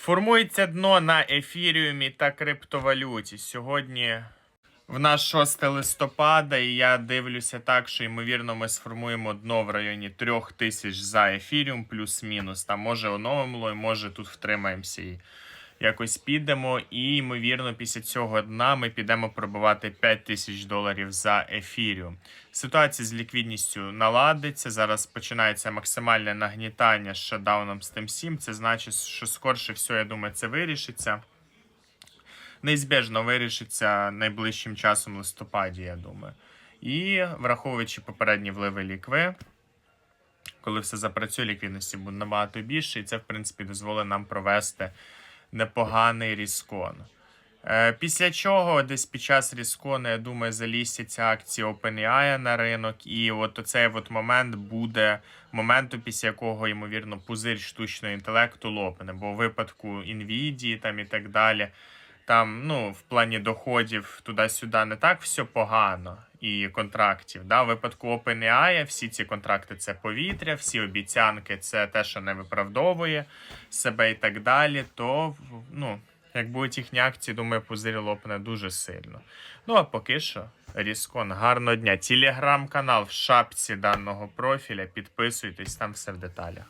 Формується дно на ефіріумі та криптовалюті. Сьогодні в нас 6 листопада, і я дивлюся так, що ймовірно ми сформуємо дно в районі 3000 за ефіріум, плюс-мінус. Там може оновимо, і може тут втримаємося і якось підемо. І ймовірно, після цього дна ми підемо пробивати 5000 доларів за ефіріум. Ситуація з ліквідністю наладиться. Зараз починається максимальне нагнітання з шатдауном з тим 7. Це значить, що скорше все, я думаю, це вирішиться. Неізбіжно вирішиться найближчим часом листопаді, я думаю. І враховуючи попередні вливи лікви, коли все запрацює, ліквідності буде набагато більше, і це, в принципі, дозволить нам провести непоганий різкон. Е, Після чого десь під час різкону, я думаю, залістяться акції OpenAI на ринок, і от оцей от момент буде моменту, після якого, ймовірно, пузир штучного інтелекту лопне. Бо у випадку NVIDIA там і так далі, там, ну, в плані доходів туди-сюди не так все погано і контрактів. Да? У випадку OpenAI всі ці контракти це повітря, всі обіцянки це те, що не виправдовує себе і так далі. То ну, як будуть їхні акції, думаю, пузир лопне дуже сильно. Ну а поки що, Ріскон, гарного дня. Телеграм-канал в шапці даного профіля. Підписуйтесь, там все в деталях.